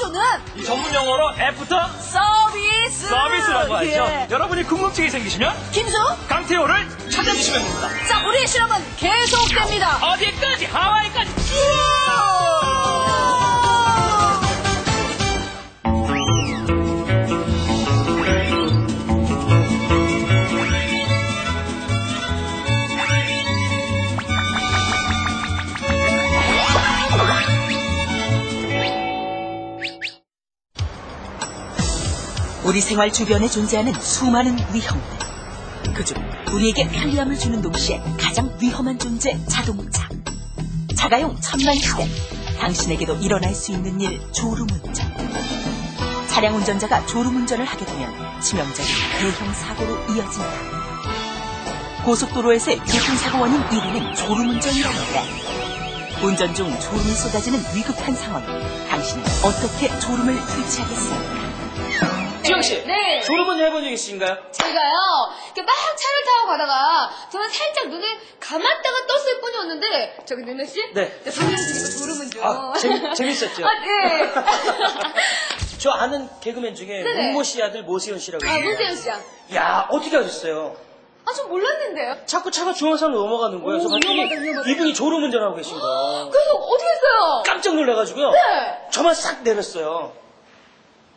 주는 이 전문 용어로 애프터 서비스. 서비스라고 하죠. 예. 여러분이 궁금증이 생기시면 김수, 강태호를 찾아주시면 됩니다. 자, 우리의 실험은 계속됩니다. 어디까지? 하와이까지. 우 리 생활 주변에 존재하는 수많은 위험들. 그중 우리에게 편리함을 주는 동시에 가장 위험한 존재 자동차. 자가용 천만 시대. 당신에게도 일어날 수 있는 일 졸음운전. 차량 운전자가 졸음운전을 하게 되면 치명적인 대형 사고로 이어진다. 고속도로에서의 교통사고 원인 1위는 졸음운전이라고 해. 운전 중 졸음이 쏟아지는 위급한 상황. 당신은 어떻게 졸음을 퇴치하겠어요? 씨. 네. 졸음운전 해본 적 있으신가요? 제가요, 이렇게 막 차를 타고 가다가, 저는 살짝 눈을 감았다가 떴을 뿐이었는데, 저기 윤호 씨? 네. 졸음은 좀. 아, 재밌- 재밌었죠? 아, 네. 저 아는 개그맨 중에 네네. 문모 씨 아들 모세현 씨라고. 아, 있어요. 문세윤 씨야. 야, 어떻게 하셨어요? 아, 저 몰랐는데요. 자꾸 차가 중앙선으로 넘어가는 거예요. 오, 그래서 위험하다. 이분이 졸음운전하고 계신 거예요. 그래서 어떻게 했어요? 깜짝 놀라가지고요. 네. 저만 싹 내렸어요.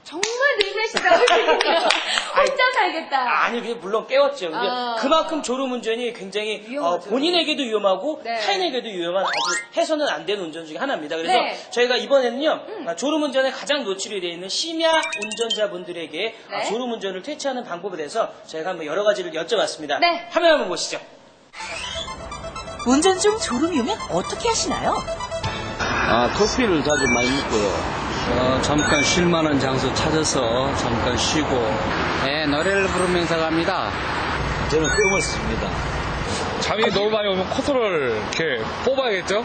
정말 능내시다. 혼자 살겠다. 아니, 그냥 물론 깨웠죠. 근데 아. 그만큼 졸음 운전이 굉장히 위험하죠. 어, 본인에게도 위험하고 네. 타인에게도 위험한 아주 해서는 안 되는 운전 중에 하나입니다. 그래서 네. 음. 저희가 이번에는요, 아, 졸음 운전에 가장 노출이 되어 있는 심야 운전자분들에게 아, 네. 졸음 운전을 퇴치하는 방법에 대해서 저희가 한번 여러 가지를 여쭤봤습니다. 네. 화면 한번 보시죠. 운전 중 졸음이 오면 어떻게 하시나요? 아, 커피를 자주 많이 먹고요. 어, 잠깐 쉴만한 장소 찾아서 잠깐 쉬고. 네, 노래를 부르면서 갑니다. 저는 껌을 씁니다. 잠이 너무 많이 오면 코트를 이렇게 뽑아야겠죠?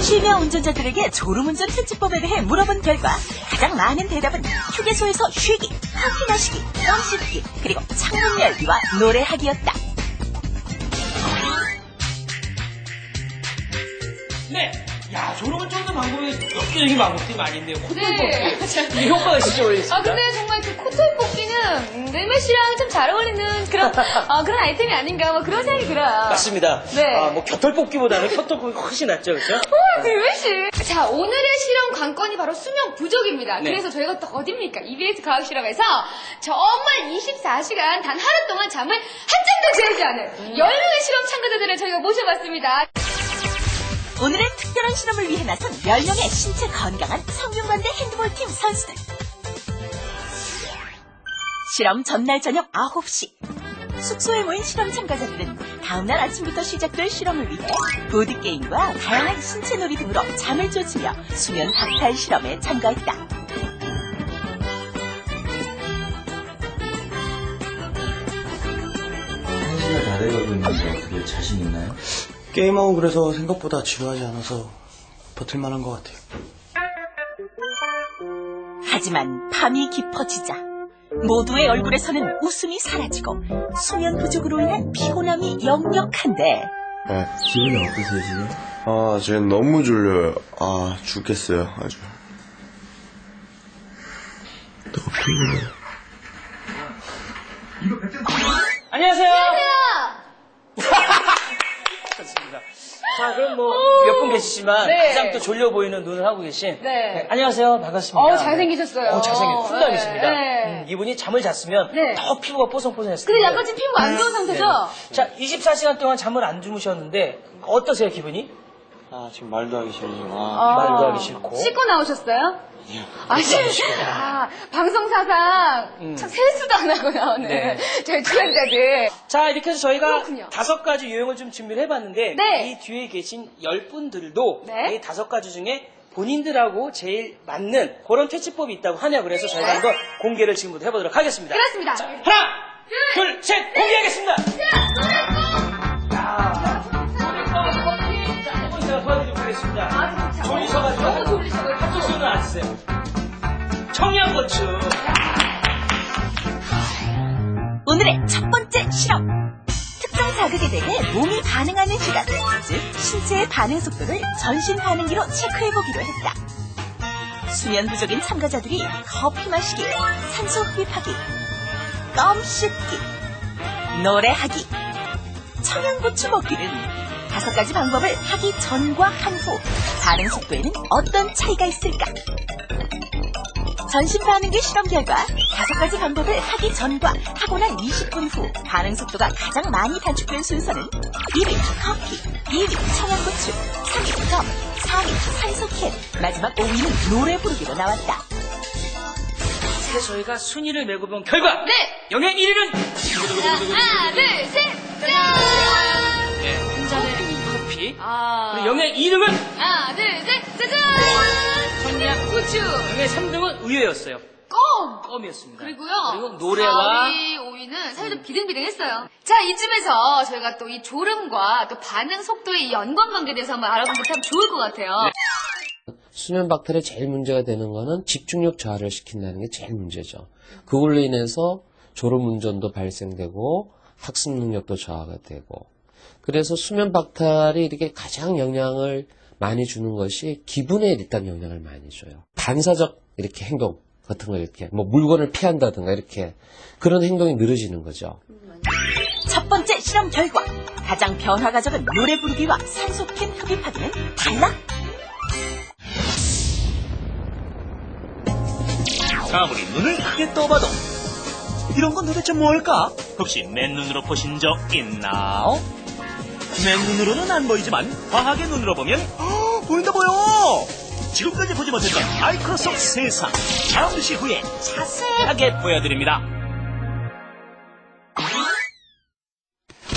심야 운전자들에게 졸음운전 퇴치법에 대해 물어본 결과 가장 많은 대답은 휴게소에서 쉬기, 커피 마시기, 껌 씹기, 그리고 창문 열기와 노래하기였다. 엽기적인 방법들이 많이 있는데요. 코털 네. 뽑기. 이게 효과가 진짜 오래 있습니다. 아, 근데 정말 그 코털 뽑기는, 음, 늘매 씨랑 좀 잘 어울리는 그런, 아, 그런 아이템이 아닌가, 뭐 그런 생각이 들어요. 맞습니다. 네. 아, 뭐 곁털 뽑기보다는 곁털 뽑기 훨씬 낫죠, 그렇죠? 어, 늘매 씨. 자, 오늘의 실험 관건이 바로 수면 부족입니다. 네. 그래서 저희가 또 어딥니까? EBS 과학 실험에서 정말 24시간 단 하루 동안 잠을 한잠도 재지 않은 10명의 실험 참가자들을 저희가 모셔봤습니다. 오늘의 특별한 실험을 위해 나선 10명의 신체 건강한 성균관대 핸드볼 팀 선수들. 실험 전날 저녁 9시. 숙소에 모인 실험 참가자들은 다음날 아침부터 시작될 실험을 위해 보드게임과 다양한 신체 놀이 등으로 잠을 쫓으며 수면 박탈 실험에 참가했다. 한 시간 다 돼가고 있는데 어떻게 자신 있나요? 게임하고 그래서 생각보다 지루하지 않아서 버틸만한 것 같아요. 하지만 밤이 깊어지자 모두의 얼굴에서는 웃음이 사라지고 수면 부족으로 인한 피곤함이 역력한데 네, 기분이 어떠세요 지금? 아, 쟤 너무 졸려요. 아, 죽겠어요, 아주. 너무 피곤해요. 안녕하세요. 좋습니다. 자, 그럼 뭐 몇 분 계시지만 네. 가장 또 졸려 보이는 눈을 하고 계신 네. 안녕하세요. 반갑습니다. 어, 잘생기셨어요. 어, 잘생긴 훌륭하십니다. 네. 음, 이분이 잠을 잤으면 네. 더 피부가 뽀송뽀송했을 근데 텐데. 약간 지금 피부가 안 좋은 상태죠? 네. 자, 24시간 동안 잠을 안 주무셨는데 어떠세요, 기분이? 아, 지금 말도 하기 싫어요. 아, 아. 말도 하기 싫고. 씻고 나오셨어요? 아, 아, 방송 사상 참 세수도 안 하고 나오는 음. 네. 저희 출연자들. 자, 이렇게 해서 저희가 그렇군요. 다섯 가지 유형을 좀 준비를 해봤는데 네. 이 뒤에 계신 열 분들도 네. 이 다섯 가지 중에 본인들하고 제일 맞는 그런 퇴치법이 있다고 하냐 그래서 저희가 네. 한번 공개를 지금부터 해보도록 하겠습니다. 그렇습니다. 자, 하나, 둘, 셋, 공개하겠습니다. 자, 가 도와드리도록 하겠습니다. 아, 진짜. 졸리셔가지고 너무 졸리셔가지고. 한소은안 쓰세요. 청양고추. 오늘의 첫 번째 실험. 특정 자극에 대해 몸이 반응하는 시간, 즉 신체의 반응 속도를 전신 반응기로 체크해 보기로 했다. 수면 부족인 참가자들이 커피 마시기, 산소 흡입하기, 껌 씹기, 노래하기, 청양고추 먹기는 다섯 가지 방법을 하기 전과 한 후 반응 속도에는 어떤 차이가 있을까? 전신 반응기 실험 결과 다섯 가지 방법을 하기 전과 하고 난 20분 후 반응 속도가 가장 많이 단축된 순서는 1위 커피, 2위 청양고추, 3위 껌, 4위 산소캔, 마지막 5위는 노래 부르기로 나왔다. 그래서 저희가 순위를 매고 본 결과 네. 영예 1위는 자, 하나, 둘, 셋, 짠! 네, 커피 아. 그리고 영예 2등은 하나, 둘, 셋, 짜잔! 청양고추, 영예 3등은 의외였어요. 껌! 껌이었습니다. 그리고요. 그리고 노래와 4위, 5위는 사실 좀 비등비등했어요. 자, 이쯤에서 저희가 또이 졸음과 또 반응 속도의 이 연관관계에 대해서 한번 알아보면 참 좋을 것 같아요. 수면 박탈에 제일 문제가 되는 거는 집중력 저하를 시킨다는 게 제일 문제죠. 그걸로 인해서 졸음 운전도 발생되고 학습 능력도 저하가 되고 그래서 수면 박탈이 이렇게 가장 영향을 많이 주는 것이 기분에 일단 영향을 많이 줘요. 반사적 이렇게 행동 같은 거 이렇게 뭐 물건을 피한다든가 이렇게 그런 행동이 늘어지는 거죠. 첫 번째 실험 결과 가장 변화가 적은 노래 부르기와 산소캔 흡입하기는 달라? 아무리 눈을 크게 떠봐도 이런 건 도대체 뭘까? 혹시 맨눈으로 보신 적 있나요? 맨눈으로는 안 보이지만 과학의 눈으로 보면 어, 보인다 보여! 지금까지 보지 못했던 마이크로소프트 세상 잠시 후에 자세하게 보여드립니다.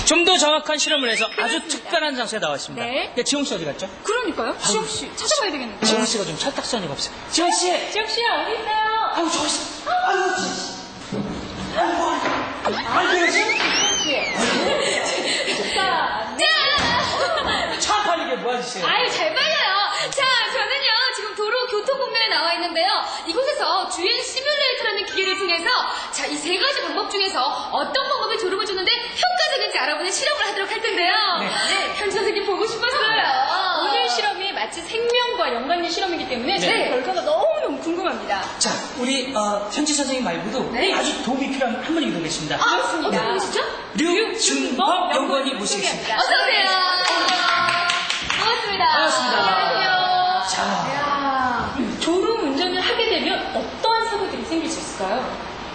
좀 더 정확한 실험을 해서 아주 특별한 장소에 나왔습니다. 네. 근데 지용 씨 어디 갔죠? 그러니까요. 지영 씨, 찾아봐야 되겠는데. 지용 씨가 좀 철딱선이가 없어요. 지용 씨! 지영 씨, 어디 있어요? 아유, 저 있어. 아유, 자! 하시세요? 아유, 잘 빨려요. 자, 저는요, 지금 도로 교통공면에 나와 있는데요. 이곳에서 주행 시뮬레이터라는 기계를 통해서, 자, 이 세 가지 방법 중에서 어떤 방법이 졸음을 주는데 효과적인지 알아보는 실험을 하도록 할 텐데요. 네. 현지 선생님 보고 싶었어요. 오늘 실험이 마치 생명과 연관된 실험이기 때문에 네. 제 결과가 너무너무 궁금합니다. 자, 우리 어, 현지 선생님 말고도 네. 아주 도움이 필요한 한 분이 더 계십니다. 아, 어떤 분이시죠? 류준범 연구원님 모시겠습니다. 어서오세요. 반갑습니다. 반갑습니다. 안녕하세요. 자, 야, 졸음 운전을 하게 되면 어떠한 사고들이 생길 수 있을까요?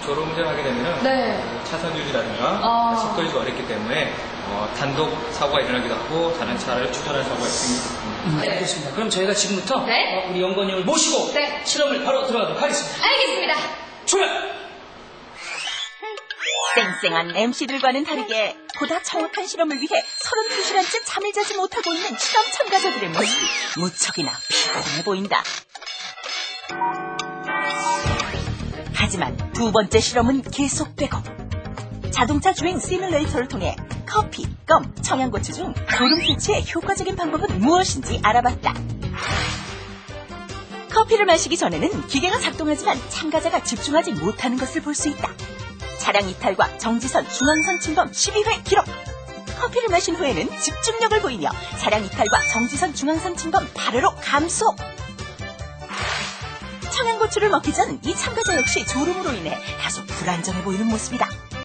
졸음 운전 하게 되면은 네. 차선 유지라든가 아. 속도 유지가 어렵기 때문에 어, 단독 사고가 일어나기도 하고 다른 차를 추돌하는 사고가 생깁니다. 음, 알겠습니다. 그럼 저희가 지금부터 네. 어, 우리 연구원님을 모시고 네. 실험을 바로 들어가도록 하겠습니다. 알겠습니다. 출발! 쌩쌩한 MC들과는 다르게 보다 정확한 실험을 위해 32시간째 잠을 자지 못하고 있는 실험 참가자들의 모습이 무척이나 피곤해 보인다. 하지만 두 번째 실험은 계속되고 자동차 주행 시뮬레이터를 통해 커피, 껌, 청양고추 중 졸음 퇴치의 효과적인 방법은 무엇인지 알아봤다. 커피를 마시기 전에는 기계가 작동하지만 참가자가 집중하지 못하는 것을 볼 수 있다. 차량 이탈과 정지선 중앙선 침범 12회 기록. 커피를 마신 후에는 집중력을 보이며 차량 이탈과 정지선 중앙선 침범 8회로 감소. 청양고추를 먹기 전 이 참가자 역시 졸음으로 인해 다소 불안정해 보이는 모습이다.